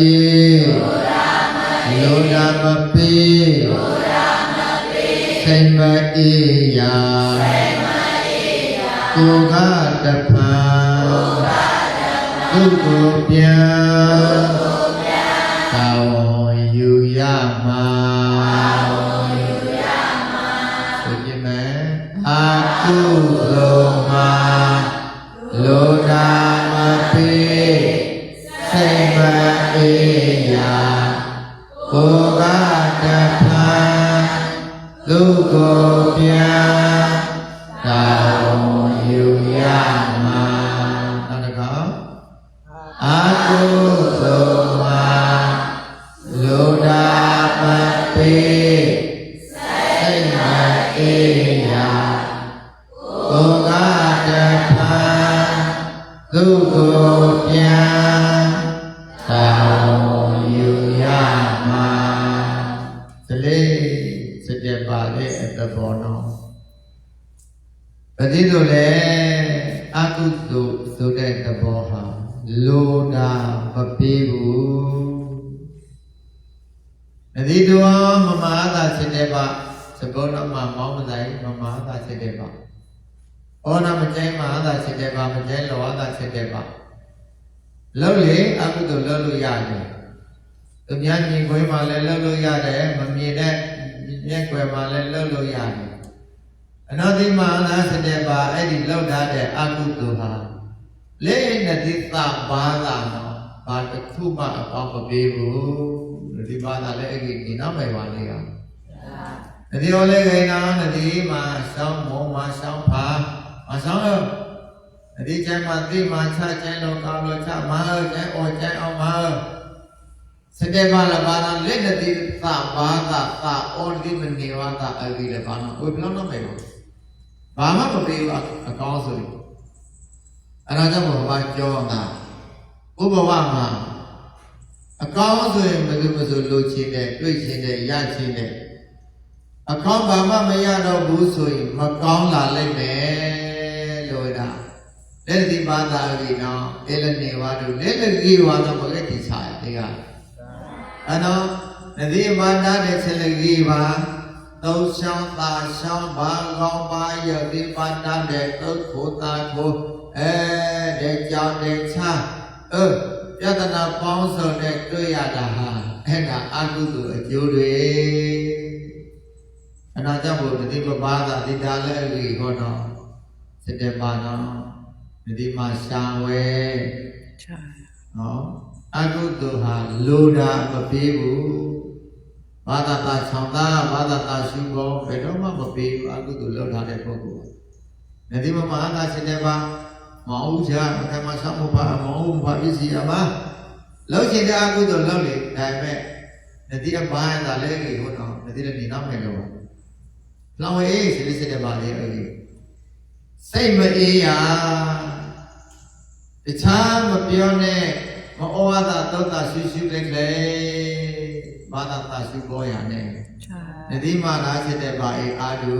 အေးလိုတာမပေးစိတ်မအေးရာကိုကတဖန်သူကိုပြန်တာဝန်ယူရမှာဆိုကြမယ်အာကု ရတယ်မမြင်တဲ့မျက်ွယ်မှလည်းလုံးလို့ရတယ်အနောတိမဟာသာစတဲ့ပါအဲ့ဒီလောက်ထားတဲ့အကုသိုလ်ဟာလေးနတိသဘာသာနော်ဘာတစ်ခုမှအပေါင်းမပေးဘူးဒီဘာသာလည်းအဲ့ဒီဒီနောက်မယ်ပါလေကနတိရောလေခိနာနတိမှာရှောင်းမောမှာရှောင်းဖာမရှောင်းလို့နတိကျမ်းမှာသိမှာချကျမ်းလို့ကောင်းလို့ချမှာကျမ်းဩကျမ်းအောင်မှာ စတေပါလဘာနာလက်နတိသဘာသာသာဩဒီမနေဝတာအဘိလဘာနာဝေဘလောနာမေဘာဘာမှမပေးဘူးအကောင်းဆိုပြီးအဲ့ဒါကြောင့်ဘာပြောတာဥပဝမှာအကောင်းဆိုရင်ဘယ်လိုမဆိုလိုချင်တယ်တွေ့ချင်တယ်ရချင်တယ်အကောင်းဘာမှမရတော့ဘူးဆိုရင်မကောင်းလာလိမ့်မယ်လို့ဒါလက်တိပါတာကြီးနော်အဲ့လည်းနေဝါတို့လက်တိဝါတော့မကတိချာဒီက အနောနတိပါဏတဲ့ဆလကြီးပါသုံးဆောင်ပါဆောင်ပါကောင်းပါယတိပါဏတဲ့သုခိုတာကိုအဲတဲ့ကြောင့်တဲ့ချာအပြဒနာပေါင်းစုံနဲ့တွေ့ရတာဟာအဲ့ဒါအကုသိုလ်အကျိုးတွေအနာကြောင့်ဘုတိပပါဒတိတာလည်းအလေးဟောတော့စတေပါတော့ဒီမှာရှာဝဲချာနော် အကုသိုလ်ဟာလိုတာမပေးဘူးဘာသာတာချောင်းသားဘာသာတာရှုကောဘယ်တော့မှမပေးဘူးအကုသိုလ်လုပ်ထားတဲ့ပုဂ္ဂိုလ်နဒီမမဟာသာစတဲ့ပါမအောင်ချာမကမဆောင်မပါမအောင်ပါပစ္စည်းအမလောက်ချင်တဲ့အကုသိုလ်လုပ်လေဒါပေမဲ့နတိအဘာသာလည်းကြီးဟိုတော့နတိလည်းဒီနောက်မယ်လို့လောင်ဝေးစလေးစတဲ့ပါလေအဲ့ဒီစိတ်မအေးရာတခြားမပြောနဲ့ မဩဝါဒသုတ်တာရှုရှုလိုက်လေဘာသာတာရှုပေါ်ရနဲ့ใช่နတိမာနာဖြစ်တဲ့ပါအေအာတု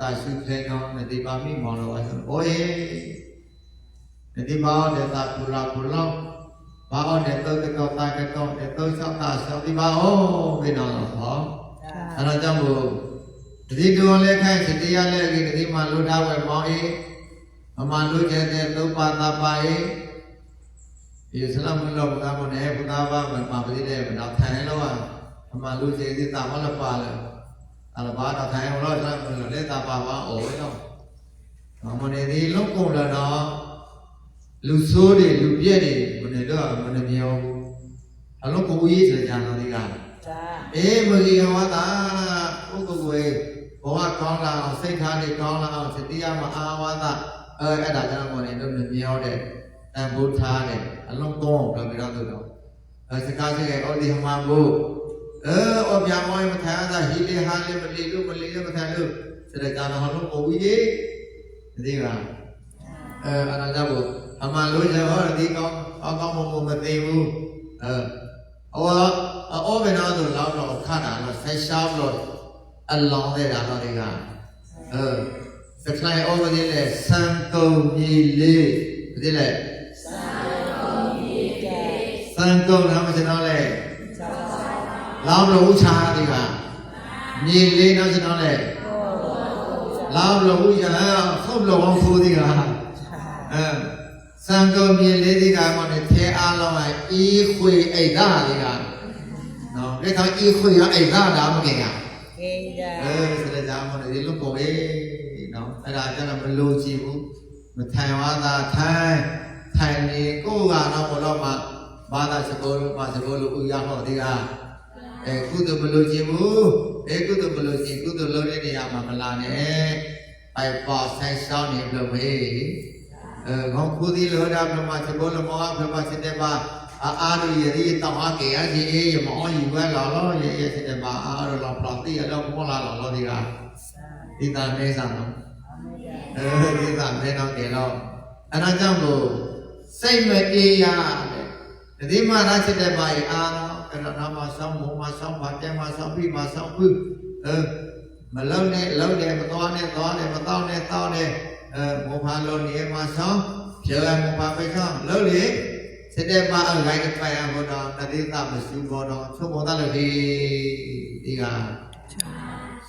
တာရှုခေကောနတိပါမိမောင်တော်ဝါဆိုဩေနတိမောတေတာကုလာကုလောဘာအောတေတုတ်တကောတာကကောတေတုတ်သောတာသောတိပါဩဘိနောဟောအဲဒါကြောင့်မို့တတိတော်လည်းခိုင်းစတရားလည်းဒီတတိမာလွတ်ထားဝဲမောင်အေမမလွတ်ကျတဲ့သုပ္ပတာပါအေ ဒီစလမ်လောဘကမနေဘုရားဘာမမပတိတဲ့မနောက်ထိုင်လောအမလူကျေဒီတာမလပါလေအလဘာတော့ထိုင်လို့စလမ်လို့လက်တာပါပါအိုးတော့မနေဒီလုံးကုန်လာတော့လူဆိုးတွေလူပြက်တွေမနေတော့မနေမြောဘူးအလုံးကိုကြီးဆိုကြတော့ဒီကจ้าအေးမကြီးဟောတာဥပ္ပကွေဘောကကောင်းလာအောင်စိတ်ထားတွေကောင်းလာအောင်စတိယမအာဝါဒအဲအဲ့ဒါကြောင့်မနေတော့မြောတဲ့ တန်ဖိုးထားတယ်အလုံးကောင်းတော့ပြီးတော့တော့အဲစကား sige အော်ဒီဟမဘုအဲအော်ပြမောင်းမထိုင်တာဟီလေဟာလေမလီလို့မလီလို့မထိုင်လို့စတဲ့ကာနဟောလို့ကိုကြီးဒီကအဲအဲ့ဒါကြောင့်အမှန်လို့ရဟောဒီကောင်းအကောင်းမမမသိဘူးအဲအော်အော်ဘယ်နာဆိုလောက်တော့ခတ်တာတော့ဆက်ရှားလို့အလောင်းတဲ့တာတော့ဒီကအဲစကလိုက်အော်ဘယ်လဲစံတုံမြေလေးဒီလဲแก่စံကုန်နာမကျွန်တော်လေလောင်းလို့ဥချာဒီကမြေလေး တော့ကျွန်တော်လေလောင်းလို့ဥချာဖုတ်လို့ဝဖူးဒီကအဲစံကုန်မြေလေးဒီကမှလည်းထဲအားလုံးကဤခွေအိတ်သားဒီကနော်ဒီကောင်ဤခွေရအိတ်သားဒါမကင်ကကေဒါအဲဆိုတဲ့ကြောင့်မလို့ဒီလိုပေါ်လေနော်အဲ့ဒါကျတော့မလို့ကြည့်ဘူးမထိုင်ဝါသာထိုင်ထိုင်နေကိုယ်ကတော့ ဘလို့မှဘာသာစကောလို့ပါစကောလို့ဥရဟောဒီကအဲကုသိုလ်မလို့ကြည့်ဘူးအဲကုသိုလ်မလို့ကြည့်ကုသိုလ်လုပ်တဲ့နေရာမှာမလာနဲ့ပိုက်ပေါ်ဆိုင်ဆောင်နေလို့မေးအဲခေါင်းကိုဒီလောတာဘုမစကောလို့မောဘုမစတဲ့ပါအာအာရယရိတောင်းအကေအစီအေးမောယူဝဲလာလို့ရေရေစတဲ့ပါအာရလောပလတိရလောမောလာလောဒီကဒီတာနေဆောင်နော်အဲဒီကမဲတော့ကြတော့အဲ့ဒါကြောင့်လို့စိတ်မအေးရ တဲ့ဒီမှာရချစ်တဲ့ပါရအာတော့အဲ့တော့နာမဆောင်မမဆောင်ပါတဲမဆောင်ပြီးမဆောင်ဘူးအဲမလုံးနဲ့လုံးတယ်မသွားနဲ့သွားတယ်မတောင်းနဲ့တောင်းတယ်အဲမောဖာလုံးနေမှာဆောင်ပြေရမောဖာပဲဆောင်လုံးလေစစ်တဲ့ပါအကိုင်းတစ်ပိုင်အောင်တော့တတိသမစုဘောတော့ချုပ်ပေါ်တယ်ဒီဒီက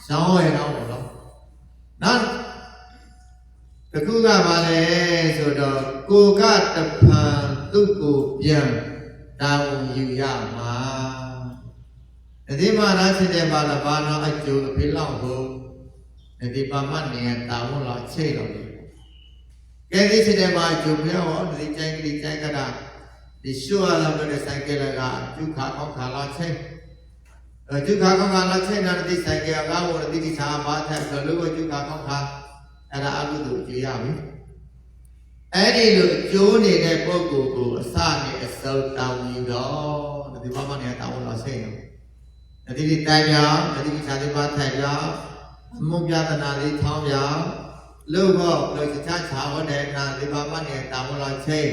ဆောင်းရအောင်တော့နော်တခုကပါလေဆိုတော့ကိုကတဖန်သူ့ကိုပြန် တာဝန်ယူရမှာဒီမှာရရှိတဲ့ဘာလဘာနောအကျိုးအဖေလောက်ကိုဒီပါမနေတာဝန်လောက်ချိတ်တော့ကဲဒီရှိတဲ့ဘာအကျိုးပြောဒီကျိုင်းကလေးကျိုင်းကတာဒီရှုရလာတဲ့ဆိုင်ကလေးကဒုက္ခအောက်ခါလာချိတ်အဲဒုက္ခအောက်ခါလာချိတ်တဲ့ဒီဆိုင်ကကဝရတိတိသာဘာထက်ဘလို့ဒုက္ခအောက်ခါအဲ့ဒါအကုသိုလ်ကြွေရပြီ အဲ့ဒီလိုကျိုးနေတဲ့ပုဂ္ဂိုလ်ကိုအစနဲ့အစုံတောင်းယူတော့ဒီဘာမှနဲ့တောင်းလို့ဆိတ်ရောဒီဒီတိုင်ပြောင်းဒီဒီခြားဒီပါထိုင်ပြောင်းမုံပြဒနာလေးထောင်းပြောင်းလို့တော့လို့ချာချာဟောတဲ့နာဒီဘာမှနဲ့တောင်းလို့ဆိတ်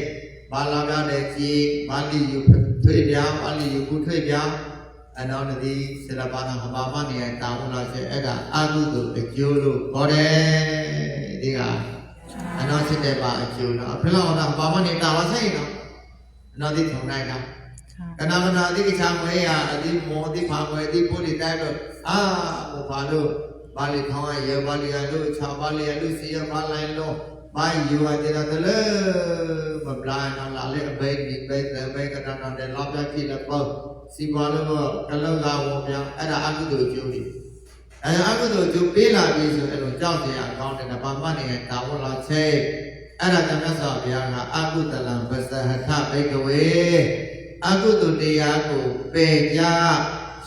ဘာလာပြောင်းတဲ့ကြီးဘာလီယူထွေးပြောင်းဘာလီယူကုထွေးပြောင်းအနောနဒီစေရပါနာဟဘာမနေတောင်းလို့ဆိတ်အဲ့ဒါအကုသိုလ်အကျိုးလို့ခေါ်တယ်ဒီက အနောစစ်တဲ့ပါအကျိုးနော်ဖိလောတော့ဘာမနေတောင်းလို့ဆိတ်နော်အနောဒီထုံနိုင်တာကနာမနာတိကိချာမွေရအတိမောတိဖာမွေတိပုရိတိုက်တော့အာဟိုဘာလို့ဘာလိခေါင်းရဘာလိရလို့ခြာဘာလိရလို့စီရဘာလိုက်လို့ဘာယူရတဲ့တလေမပလာနလာလေအဘိနိဘိသဘိကတနာတဲ့လောက်ပြကြည့်လည်းပေါ့စီဘာလို့ကလောကဝပြအဲ့ဒါအကုသိုလ်ကျိုးပြီ အဲအကုသိုလ်ကျိုးပေးလာပြီဆိုအဲ့လိုကြောက်တရားကောင်းတယ်ဗမာနေတဲ့တာဝန်လာချေအဲ့ဒါကမြတ်စွာဘုရားကအကုသလံပစ္စဟထဘိကဝေအကုသိုလ်တရားကိုပယ်ကြ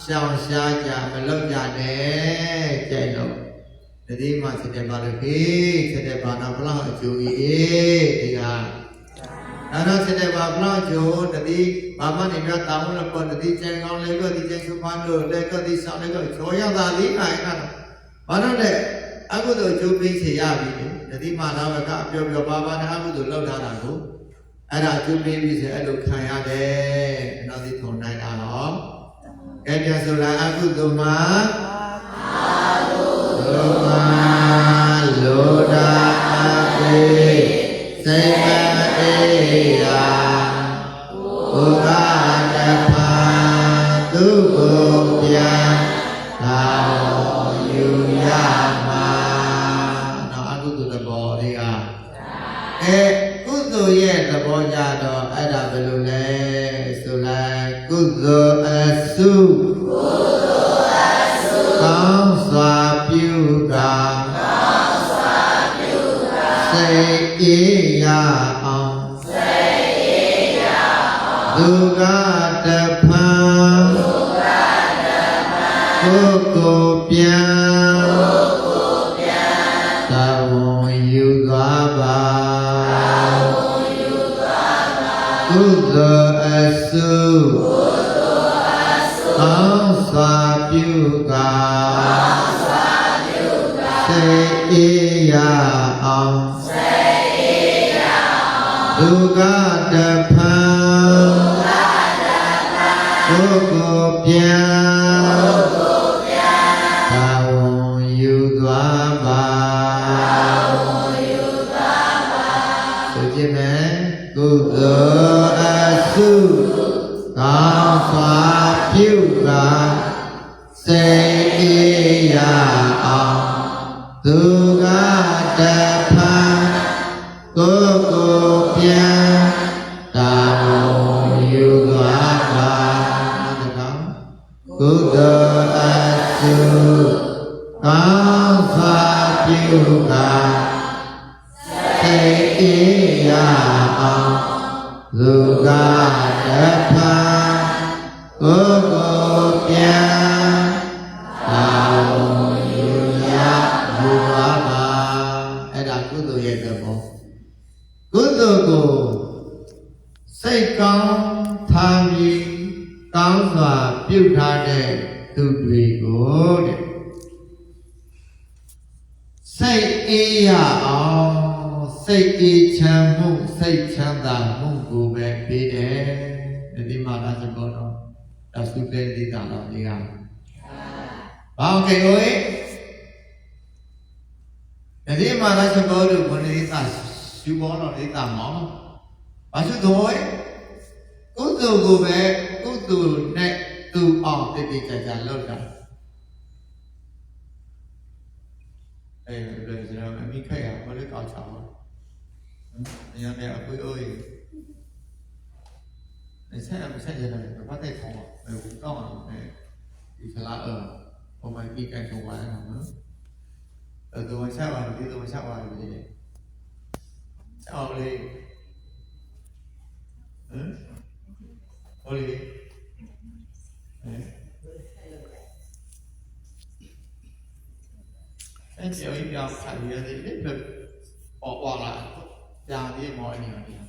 ရှောင်ရှားကြမလုပ်ကြနဲ့ကြိုက်တော့တတိမှစစ်တဲ့ပါလို့ခေစစ်တဲ့ပါနာဘလောက်အကျိုးကြီးအေးဒီကအဲ့တော့စစ်တဲ့ပါဘလောက်ကျိုးတတိ ဘာမှနေပြတာမလို့ပေါ်တတိကျန်ကောင်းလေကတိကျန်စုဖမ်းလို့လေကတိဆောင်လေကချောရတာလေးနိုင်အဲ့တော့ဘာလို့လဲအကုသိုလ်ကျိုးပေးချေရပြီတတိမှနာဝကပြောပြောပါပါနဲ့အကုသိုလ်လောက်ထားတာကိုအဲ့ဒါသူပြီးပြီဆိုအဲ့လိုခံရတယ်နောက်ဒီထုံနိုင်တာဟောကဲပြန်ဆိုလာအကုသိုလ်မှာ သာဝန်ယူသွားပါကုသိုလ်အစုကုသိုလ်အစုကောင်းစွာပြုကာကောင်းစွာပြုကာစိတ်အေးရအောင်စိတ်အေးရအောင်ဒုက္ခတ ကိုယ်ကိုပြန် မ်းသာမှုကိုပဲပေးတယ်ဒီမှာလာစကောတော့ဒါစုတဲ့ဒီတာတော့ဒီကဘာဟုတ်ကဲ့ကိုယ်ဒီမှာလာစကောတို့ဘုန်းကြီးသာရှူဘောတော့ဒီတာမောင်းဘာရှုတော့ကုသိုလ်ကိုပဲကုသိုလ်နဲ့သူအောင်တည်တည်ကြကြလုပ်တာအဲဒါကျွန်တော်အမိခိုက်ရဘာလို့ကောက်ချအောင် အရင်ကအပွေးအိုးကြီးနေဆက်အမဆက်ရတယ်ဘာတဲ့ခေါင်းဘယ်ကိုကောက်အောင်အဲဒီဆလာအဟိုမှာဒီကန်ချုံပါနော်အဲတော့ဆက်ပါဒီတော့ဆက်ပါလို့ဒီဆက်အောင် လေဟမ်ဟိုလေအဲအဲ့ဒီအရင်ကဖတ်ရတဲ့လေပေါ်ပေါ်လာကြာပြီးမောနေတယ်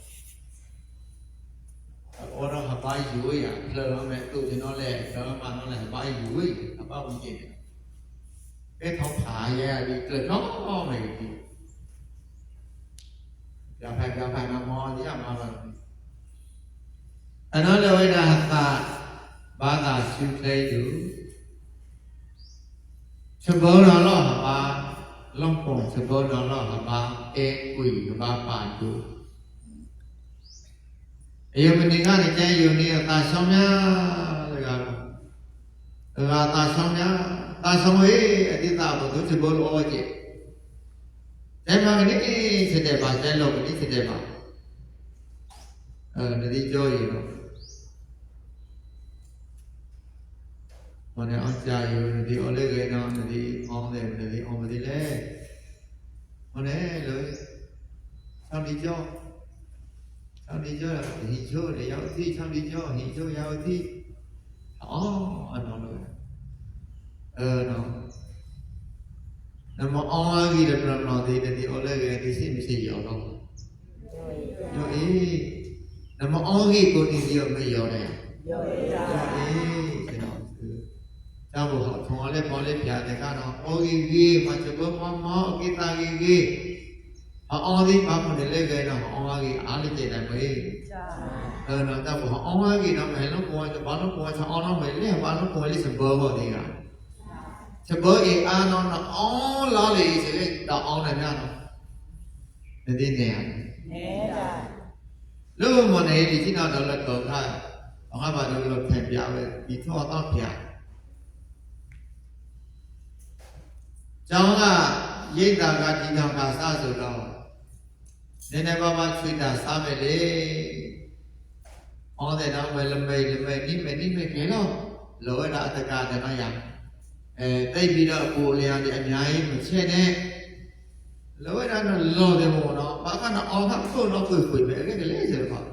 အော်တော့ဟပိုင်းယူရလောမဲ့သူ့ကျွန်တော်လည်းလောမှတော့လည်းဟပိုင်းယူရအပေါ့ဝင်ကြည့်တယ်အဲ့ထောက်ဖားရပြီးတော့မယ်ဒီကြာဖိုင်ကြာဖိုင်မှာမောဒီကမှာတော့အနောလဝိဒဟတာဘာသာရှုသိတူချဘောတော်တော့ဟပါ long pong se bo no no ha ba e kui ha ba pa tu အယုမဏိကနေကျန်ယုံနေသာဆောင်များတကားတော့ဒါကသာဆောင်များသာဆောင်ဝေးအတိတဘုသူစဘောလောကြည့်ဒါမှမဟုတ်ဒီစတဲ့ပါကျန်လို့ဒီစတဲ့ပါအဲတတိကြောရည်တော့ ဟောနေအောင်ကြာယူဒီအော်လေးကေနော်ဒီအောင်တယ်ဒီအောင်မဒီလေဟောနေလို့ဆောင်းဒီကြောဆောင်းဒီကြောဒီကြောလေရောက်သီးဆောင်းဒီကြောဟိကြောရောက်သီးအော်အနော်လို့အဲနော်နမအောင်အကြီးတဲ့ပြမလို့ဒီဒီအော်လေးကေဒီစိမရှိရောက်တော့ယောအေးနမအောင်ကြီးကိုဒီဒီရောမရောက်တယ်ယောအေးယောအေးကျွန်တော်ကျောင်းဘုရားခေါ်လဲပေါ်လဲပြတယ်ကတော့အော် ကြီးကြီးမချဘောမမောကိတာကြီးကြီးအော်ဒီဘာမှလည်းလဲကြတော့အော်ကြီးအားလေးကြတယ်မေးအဲတော့တော့အော်ကြီးတော့မဲလို့ကိုကဘာလို့ကိုကအော်တော့မဲလဲဘာလို့ကိုလေးစဘောဘောဒီကစဘောအေးအားတော့အော်လာလေဆိုလေတော့အော်နေများတော့ဒီနေ ကျောင်းကရိတ်တာကဒီကောင်ကစဆိုတော့နည်းနည်းပါးပါးချွေတာစားမယ်လေ။အော်တဲ့တော့မယ်လမေလမေနိမေနိမေကေလို့လောရအတကတနယအဲတိတ်ပြီးတော့ကိုလျာဒီအများကြီးမချက်နဲ့လောရတော့လောတယ်မို့နော်ဘာကနော်အော်ကကိုတော့ကိုကိုပဲအဲ့ဒါလေဆိုတော့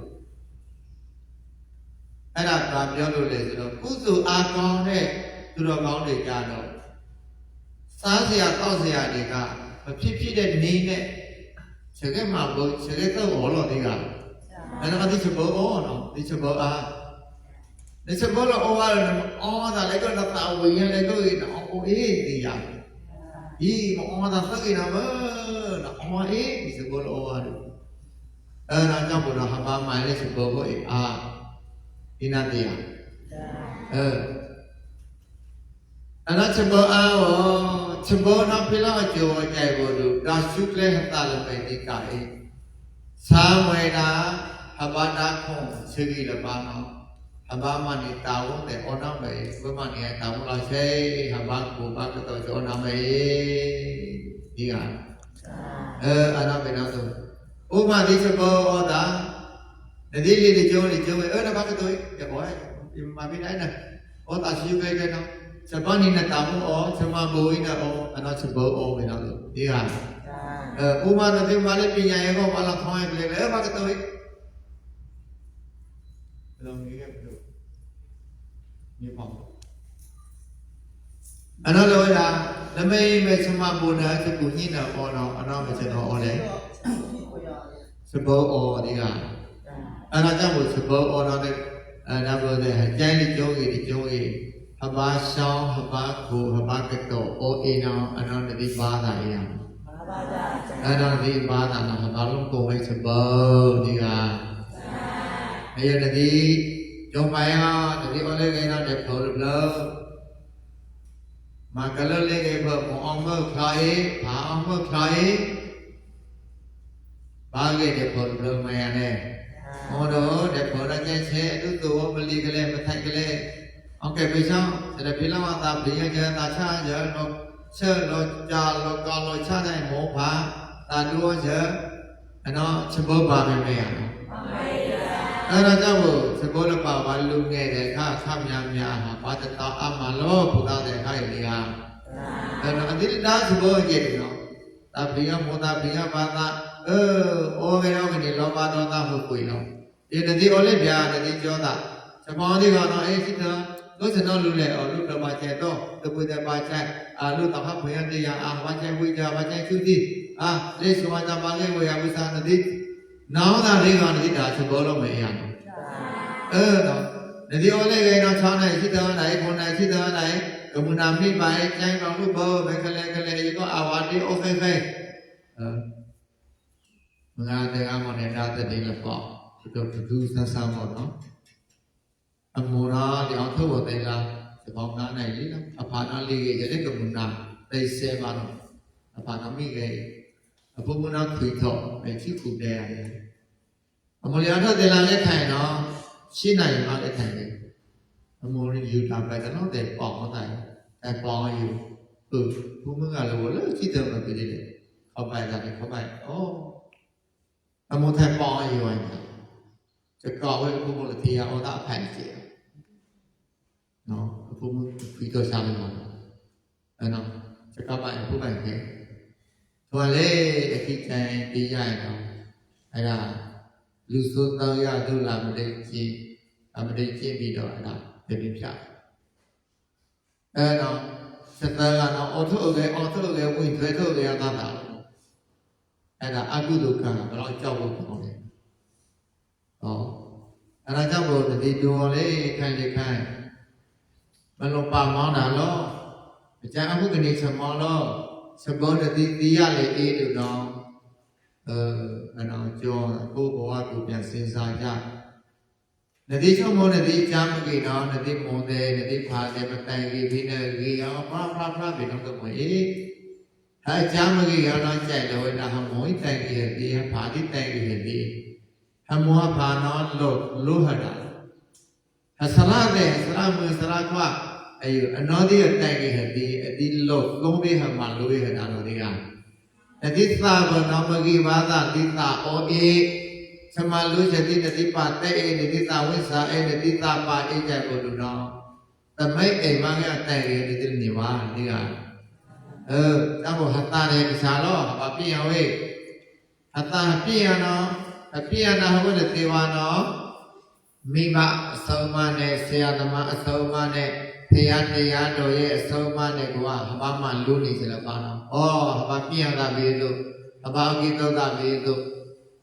အဲ့ဒါကပြောလို့လေဆိုတော့ကုသိုလ်အားကောင်းတဲ့သူတော်ကောင်းတွေကြတော့ စားစရာတောက်စရာတွေကမဖြစ်ဖြစ်တဲ့နေနဲ့ခြေကမှာဘုခြေကတော့ဘောလို့တွေကအဲ့ဒါကတိချဘောနော်တိချဘောအားတိချဘောလို့အော်ရတယ်အော်ဒါလည်းကတော့တာဝရင်လည်းတော့အော်အေးဒီရဒီမအော်ဒါသကိနာမနော်အော်အေးဒီချဘောလို့အော်ရတယ်အဲ့ဒါကြောင့်ဘုရားဟာပါမိုင်လေးချဘောကိုအေးအားဒီနာတရားအဲအဲ့ဒါချဘောအားချဘောနာဖိလာကျော်ကြိုက်ဖို့လို့ဒါရှုကလေးဟတာလည်းပဲဒီကဲသာဝေနာဟဘာနာခွန်စေကြီးလည်းပါနော်ဟအဘာမနေတာဝတဲ့အောနာမေဘမနေတာဝလာရှိဟဘာကိုဘာကတော့အော နာမေဒီကအဲအနာမေနာဆိုဥပမာဒီစဘောတာနဒီလေးဒီကျုံးလေးကျုံးအဲဘာကတော့ရပေါ်ဒီမှာပြနိုင်နာဩတာရှိခဲ့တဲ့နော်စပနိနဲ့တာမှုဩစမဘိုးနဲ့ဩအနာစဘောဩမေနာဆိုဒီကအဲဥပမာတဲ့မှာလည်းပညာရေကောဘာလာခေါင်းရပြလေအဲဘာကတော့ဘ ယ်လိုမျိုးလဲဘယ်လိုမြေပေါ့အနာလောရာနမိတ်မဲ့စမဘုနာစကူညင်းတော့ဩတော့အနာမစတော့ဩလေစဘောဩဒီကအဲ့ဒါကြောင့်မို့စဘောဩတော့တဲ့အဲ့ဒါဘောတဲ့ကျိုင်းလေးကျုံးကြီးကျုံးကြီးဟဘာရှောင်းဟဘာကိုဟဘာကတော့ဩအေနောအနာတတိပါတာရံအဲ့ဒါဒီပါတာနာဟဘာလုံးကိုဝဲစဘောဒီကအဲ့ရ Haba Shao, Haba Ku, Haba Kato, O Eno, Ananda Vibhada Yam. Ananda Vibhada Nam, Haba Lung Ku Hai Sabo, Diga. Ayo Nadi, Jom Maya, Nadi Ole Gaina, Dek Thol Blo. Mà cái lớp lên cái vợ của ông mơ khai, phá ông mơ khai. Ba cái Dek Thol Blo Maya này. Ông đó Dek Thol Blo Maya sẽ, lúc tù ông mà lì cái lên, mà thay cái lên. ပိလဝတာဘိယကျတာချာရတော့ဆဲလောကြာလောကလောချတဲ့မောဘာတာတူရအနော်ချဘောပါမယ်မရနော်အဲ့ဒါကြောင့်မို့သဘောလပါဝါလူငယ်တဲ့အခါခများများဟာဘာတတော်အမလောဘုရားတဲ့ခိုင်လေးဟာအဲ့တော့အတိတာသဘောကြည့်တယ်နော်တပိယမောတပိယဘာသာအဲဩကေရောကနေလောဘဒေါသမှုကိုနော်ဒီတတိဩလေးပြာတတိကျောတာသဘောဒီကတော့အေးစိတ္တ လို့စနော်လူလေဩလူတော်ပါကျက်တော့တပွေတဲ့ပါကျက်အာလူတဟဘယတရားအာဝါကျက်ဝိကြဝါကျက်သုတိအာလေသဝါကြပါလေဝေယဝိသနတိနောင်တာလေးကတတိတာသဘောလုံးမရဘူးအဲတော့နဒီဩလေးကတော့6နိုင်စိတ္တနိုင်9နိုင်စိတ္တနိုင်ကမ္မနာမိပိုင်ကျိုင်းကောင်လူဘောဘယ်ကလေးကလေးဒီတော့အာဝါတိဩဖေဖေအဲမငါတရားမနဲ့ဒါတတိလည်းပေါ့ဒီတော့ဒုစဆာမောနော်အမောရာဒီအောင်ထုတ်ဝတဲ့လားဒီပေါင်းနားနိုင်လေနော်အဖာနာလေးရဲ့တဲ့ကမ္မနာသိစေပါတော့အဖာနာ moral yang tu buat mereka sebab nak naik ni apa nak lagi jadi kemudian dari sebab apa kami gay apa pun nak kuitok macam kuda ni. Amalia tu dalam ni kain no, si naik mana ni kain ni. Amalia ni jual apa kan no, tapi pong tak, tapi pong itu. เออพวกมึงอะไรวะแล้วที่เดิมมันเป็นยังไงเข้าไปกันเข้าไปโอ้อโมทายปองอยู่ไงจะก่อไว้พวกมึงละทีเอาละแผ่นเสีย mfumo kuitwa sana na ano sakaba ya kuba ke thwa le akitan ti ya no ara lu so taw ya lu la ma de chi a ma de chi bi do ara de bi pya ano sakaba la no au thu le au thu le wi thwe thu le ya ka ta ara akudo ka ba lo chaw lo ko le ဟောအဲ့ဒါကြောင့်မို့ဒီတော်လေးခိုင်ခိုင် မလုံးပါမောင်းတာလောအကျအမှုကနေချမောင်းလောစဘောတတိတိရလေအေးတို့တော့အဲအနောင်ကြောကိုဘဝကိုပြန်စဉ်းစားကြနတိချုံမောနတိအချမ်းမကိနော်နတိမုံတဲ့နတိဖာတဲ့မတိုင်ကြီးပြီးနေကြီးအောင်ဖာဖာဖာပြီးတော့တော့အေးအဲအချမ်းမကိရောတော့ကြိုက်လို့ဒါဟမောတိုင်ကြီးရဲ့ဒီဖာတိတိုင်ကြီးရဲ့ဒီ hamo phano lo lo hada hasala de sara mu sara kwa ayo anodi tai ke hadi adi lo long be ha ma lo ye hada lo de ga adi sa ba na ma gi ba da di sa o e sama lo je di di pa te e ni di sa win sa e ni di sa pa e ja ko lu no တမိတ်အိမ်မကတိုင်ရတဲ့ဒီနေပါဒီကအဲအဘောဟတာတဲ့တခြားတော့ဘာပြည့်အောင်ဝေးဟတာ မိဘအဆုံးအမနဲ့ဆရာသမားအဆုံးအမနဲ့ဖရာတရားတော်ရဲ့အဆုံးအမနဲ့ကွာဟဘာမှလူနေစလပါတော့ဩဟဘာပြည့်ရတာဘေးတို့ဟဘာကိတောတာဘေးတို့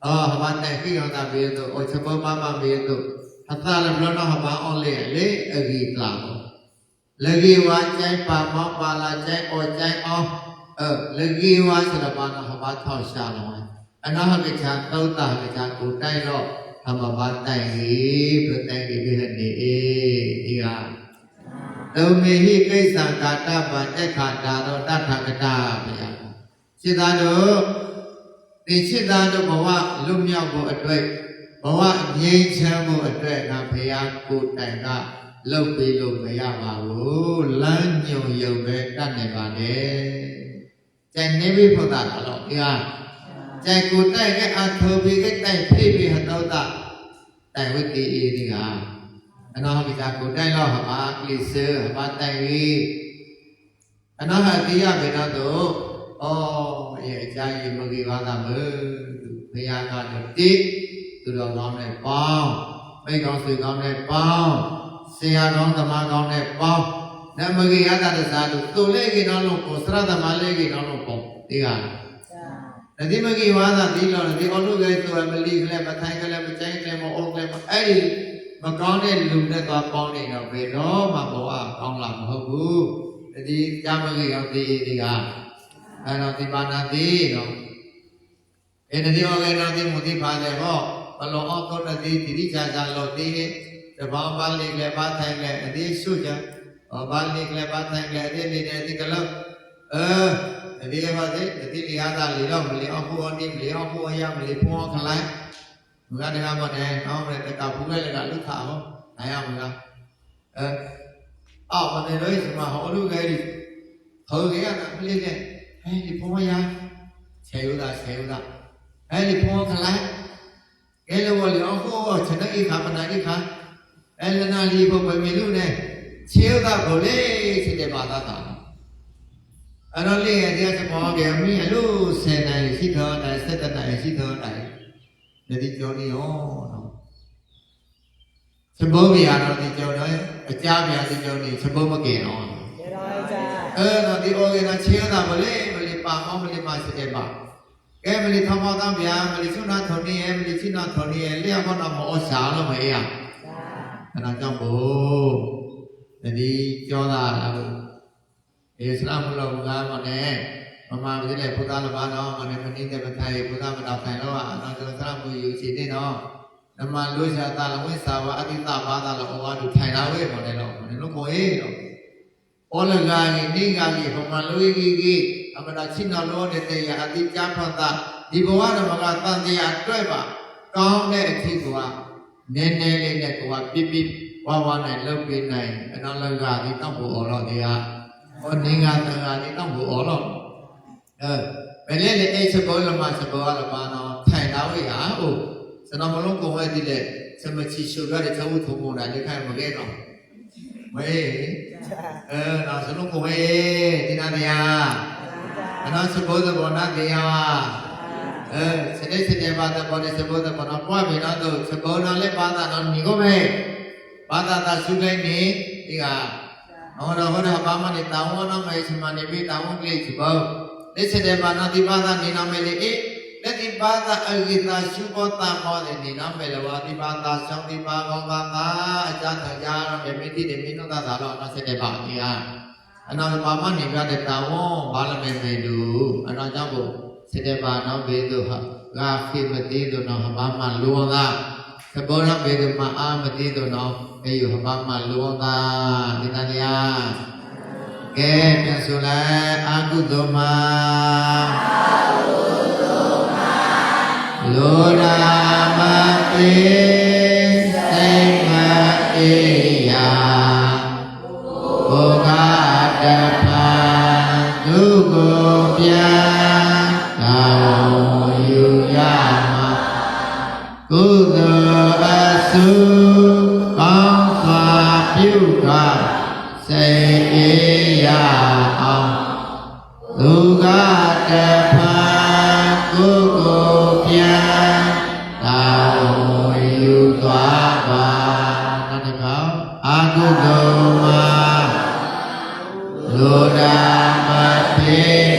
ဩဟဘာတဲ့ခိယောတာဘေးတို့ဩချက်ပေါ်မမဘေးတို့အသလဘလနောဟဘာအော်လေလေအဂီကလာလဂီဝါကျိုင်ပါမောပါလာကျိုင်အောကျိုင်အောအဲလဂီဝါစလပါနောဟဘာထောက်ရှာလောအနာဟကချာသောတာကချာကိုတိုက်တော့ ธรรมဘာတိုင်ဟိပြတိုင်ဟိပြဟနေအေဒီကသုံမေဟိကိစ္စကာတပံတက်ခါတာတော့တထကတာဗျာစိတ္တတို့ဒီစိတ္တတို့ဘဝလွတ်မြောက်ဖို့အတွက်ဘ ဝငြိမ်းချမ်းမှုအတွက်ငါဖရာကိုယ်တိုင်ကလှုပ်ပေးလို့မရပါဘူးလမ်းညွန်ရုပ်ပဲတတ်နေပါလေကျန်နေပြီဖို့တာတော့ဒီ ဟာကျန်ကိုယ်တိုင်ကအထောပြီးကတိုင်ဖိပြီးဟတော့တာတိုင်ဝိကေအေဒီကအနာဟိတာကိုယ်တိုင်တော့ဟာကိစ္စဟာတိုင်ဝိအနာဟတိယဘေနတော့ဩရဲ့အကြိုင်မကြီးပါတာမေဘုရားကတော့တိသူတော်ကောင်းနဲ့ပေါင်းမိတ်ကောင်းဆွေကောင်းနဲ့ပေါင်းဆရာကောင်းသမားကောင်းနဲ့ပေါင်းနမဂိယတတသာတုသူလေးကိနောလုံးကိုစရသမလေးကိနောလုံးပေါ့ဒီက နတိမဂိဝါဒတိလောဒီအလုကေသူအမလီကလေးမထိုင်ကလေးမချိုင်းကလေးမအုံးကလေးမအဲ့ဒီမကောင်းတဲ့လူနဲ့သွားပေါင်းနေတော့ဘယ်တော့မှဘဝကောင်းလာမဟုတ်ဘူးဒီကြာမဂိရောက်ဒီဒီကအဲ့တော့ဒီပါဏတိတော့အဲ့ဒီဟောကေနောတိမူတိဖာတယ်ဟောဘလောအောက်တော့တိတိချာချာလို့ဒီတဘောင်းပါလိလည်းပါထိုင်လည်းအသေးရှုကြဟောပါလိလည်းပါထိုင်လည်းအသေးလေးနဲ့ဒီကလောက် အဲဒီကပါသေးဒီလီဟာတာလီတော့မလီအောင်ဖို့အနေမလီအောင်ဖို့ရမလီဖို့ခလိုက်ဘုရားတရားမတဲ့အောင်းတဲ့တကဘူးလည်းကလုခါဟောနိုင်ရမလားအဲအောက်မနေလို့ဒီမှာဟောလူကဲဒီဟောကေကမလေးတဲ့အဲဒီဖို့ရဆယ်ယူတာဆယ်ယူတာအဲဒီဖို့ခလိုက်အဲလိုလေအောင်ဖို့ချက်တဲ့အခါပနာအခါအဲလနာလီဖို့ပဲမြင်လို့နဲ့ခြေဥဒကိုလေဖြစ်တဲ့ဘာသာတာ အဲ့တော့လေတရားချက်ပေါ်ပြန်မင်းအလို့ဆယ်နိုင်ရှိတော်နိုင်ဆက်တနိုင်ရှိတော်နိုင်ဒီကြောနေရောနော်သဘောပြရတော့ဒီကြောတော့အကြပြဒီကြောနေသဘောမကင်တော့ရတော်ကြအဲ့တော့ဒီ organ ခြေဥဒမလေးမလေးပါမောမလေးမရှိတဲ့ပါကဲမလေးသမောတံဗျာမလေးချုနာထုံနေရမလေးချိနာထုံနေရလျှောက်တော့မောရှာလို့မအေးရသာအဲ့ဒါကြောင့်ဘုတတိကြောတာလား အေစလာမလို့ကားမနဲ့မမမသိလေဘုရားလဘာတော့မနဲ့မနည်းတဲ့မထိုင်ဘုရားမတော်ဆိုင်တော့အနောက်ကျစလာမှုယူစီနေတော့ဓမ္မလို့ရှာတာလဝိစာဝအတိတဘာသာလောဟောတူထိုင်လာဝေးမနဲ့တော့မနဲ့လို့ကိုအေးတော့ဩလကာယိနိဂာယိဘမလူဤကြီးအမနာချိနလောနေတဲ့ရအတိကြဖတ်တာဒီဘဝဓမ္မကတန်တရားအတွက်ပါကောင်းတဲ့အထီးကနည်းနည်းလေးနဲ့ကိုကပြပြဝါဝါနဲ့လုပ်ပေးနိုင်အနောက်လောကဒီတောက်ဖို့ဩတော့ဒီဟာ ဟောနေငါတန်ခါဒီတောက်ဖို့ဩတော့အဲဘယ်လဲလေအဲ့ချက်ဘောလမချက်ဘောလမနော်ထိုင်သားဝေးဟာဟုတ်စနမလုံးကုံဝဲဒီလေစမချီရှုရတဲ့သဝုထုံပေါ်တာဒီခိုင်မခဲ့တော့ဝေးအဲနော်စလုံးကုံဝဲဒီနာတရားအနာစဘောဓဘောနာတရားအဲစနေစနေဘာသာဘောနေစဘောဓဘောနာပွားပြီနော်သူစဘောနာလည်းဘာသာတော့ညီကိုပဲဘာသာသာစုတိုင်းနေဒီက ဟောတော့ဟောတော့ဘာမှနေတောင်းဝနာမေစမနေပြီတောင်းဝကိစဘောလက်စတဲ့ဘာနာဒီဘာသာနေနာမယ်လေအေးလက်ဒီဘာသာအဂိတာရှုဘောတာမောတဲ့နေနာမယ်လေဝါဒီဘာသာဆောင်ဒီဘာကောဘာသာအကြမ်းတရားတော့မြမိတိတဲ့မိနုသာသာတော့နောက်ဆက်တဲ့ပါကြီးဟာအနာဘာမနေပြတဲ့တာဝန်ဘာလမေမေတူအနာကြောင့်ကိုစေတပါနောက်ဘေးတို့ဟာဂါခိမတိတို့နော်ဘာမလွန်သာသ ဘောရဘေးတို့မှာအာမတိတို့နော်အေယဘာမလွန်သာဒီတန်ရာကဲပြန်ဆိုလိုက်အာကုသိုလ်မှာအာကုသိုလ်မှာလောရာမပေစိတ်မအေယာဘုရားတဖန်သူကိုပြန်သာဝန်ယူရမှာကုသို လ်အစုကောင်းစွာပြုတာစိတ်အေးရအောင်သူကတဖန်ကိုကိုပြန်သာဝန်ယူသွားပါနောက်တစ်ခါအာကုသိုလ်မှာလူဒာမတိ